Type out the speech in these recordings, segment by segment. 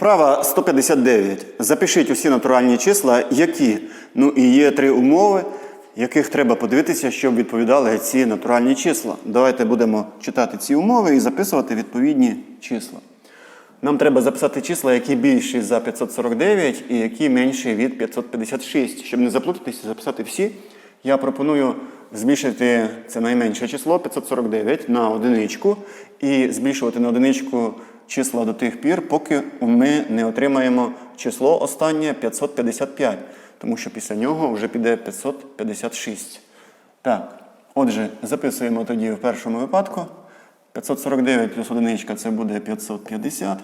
Вправа 159. Запишіть усі натуральні числа, які. Ну і є три умови, яких треба подивитися, щоб відповідали ці натуральні числа. Давайте будемо читати ці умови і записувати відповідні числа. Нам треба записати числа, які більші за 549 і які менші від 556. Щоб не заплутатися, записати всі, я пропоную збільшити це найменше число 549 на одиничку і збільшувати на одиничку числа до тих пір, поки ми не отримаємо число останнє 555, тому що після нього вже піде 556. Так, отже, записуємо тоді в першому випадку. 549 плюс одиничка це буде 550.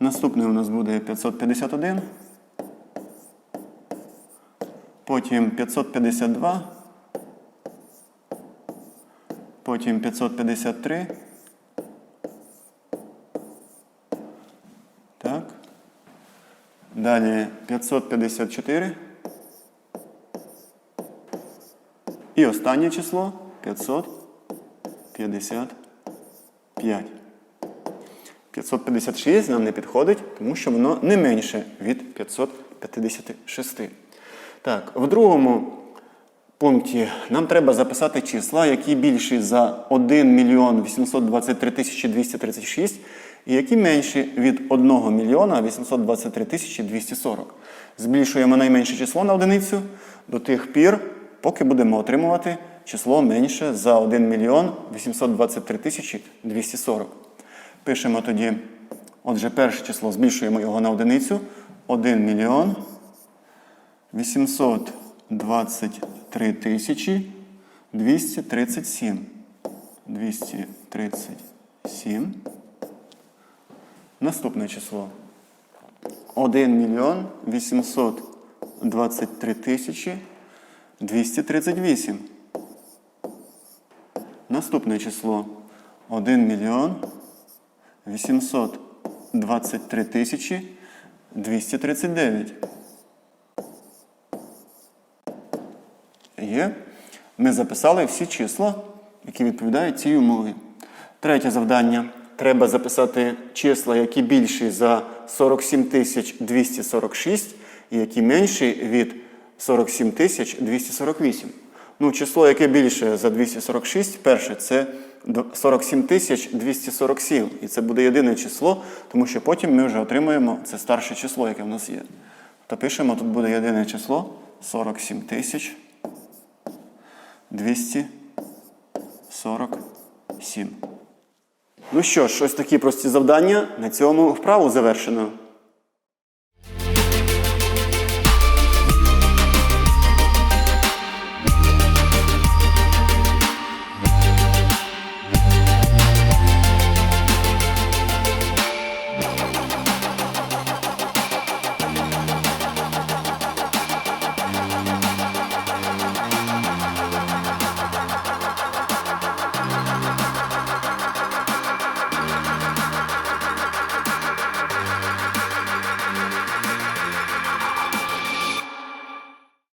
Наступний у нас буде 551. Потім 552. Потім 553. Так. Далі 554. І останнє число 555. 556 нам не підходить, тому що воно не менше від 556. Так, в другому пункті нам треба записати числа, які більші за 1 мільйон 823 тисячі 236 і які менші від 1 мільйона 823 тисячі 240. Збільшуємо найменше число на одиницю до тих пір, поки будемо отримувати число менше за 1 мільйон 823 тисячі 240. Пишемо тоді, отже, перше число збільшуємо його на одиницю. 1 мільйон 823 тисячі 237. 237. Наступне число. 1 мільйон 823 тисячі 238. Наступне число 1 мільйон 823 тисячі 239. Є. Ми записали всі числа, які відповідають цій умові. Третє завдання. Треба записати числа, які більші за 47 246 і які менші від 47 248. Ну, число, яке більше за 246, перше, це 47 247. І це буде єдине число, тому що потім ми вже отримаємо це старше число, яке в нас є. То пишемо, тут буде єдине число 47 тисяч 247. Ну що ж, ось такі прості завдання. На цьому вправу завершено.